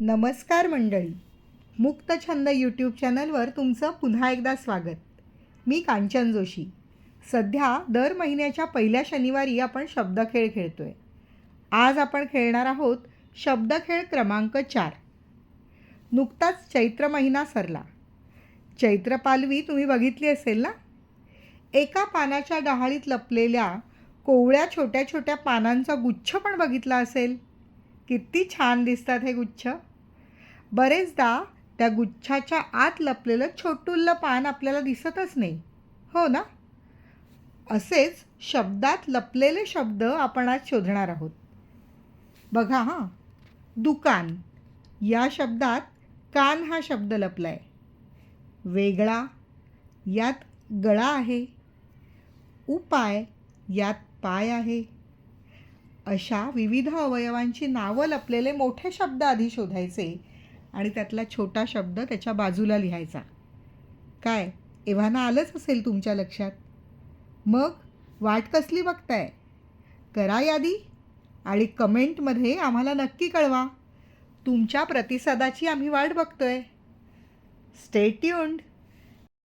नमस्कार मंडळी. मुक्तछंद यूट्यूब चॅनलवर तुमचं पुन्हा एकदा स्वागत. मी कांचन जोशी. सध्या दर महिन्याच्या पहिल्या शनिवारी आपण शब्दखेळ खेळतो आहे आज आपण खेळणार आहोत शब्दखेळ क्रमांक चार. नुकताच चैत्र महिना सरला. चैत्र पालवी तुम्ही बघितली असेल ना? एका पानाच्या डहाळीत लपलेल्या कोवळ्या छोट्या छोट्या पानांचा गुच्छ पण बघितला असेल? किती छान दिसतात हे गुच्छ. बरेचदा त्या गुच्छाच्या आत लपलेलं छोटुल्लं पान आपल्याला दिसतच नाही. हो ना? असेच शब्दात लपलेले शब्द आपण आज शोधणार आहोत. बघा हां. दुकान. या शब्दात कान हा शब्द लपला आहे वेगळा. यात गळा आहे. उपाय यात पाय आहे. अशा विविध अवयवांची नावं लपलेले मोठे शब्द आधी शोधायचे. आणि त्यातला छोटा शब्द त्याच्या बाजूला लिहायचा. काय? एव्हाना आलंच असेल तुमच्या लक्षात? मग? वाट कसली बघताय? करा यादी आणि कमेंटमध्ये आम्हाला नक्की कळवा. तुमच्या प्रतिसादाची आम्ही वाट बघतोय. Stay tuned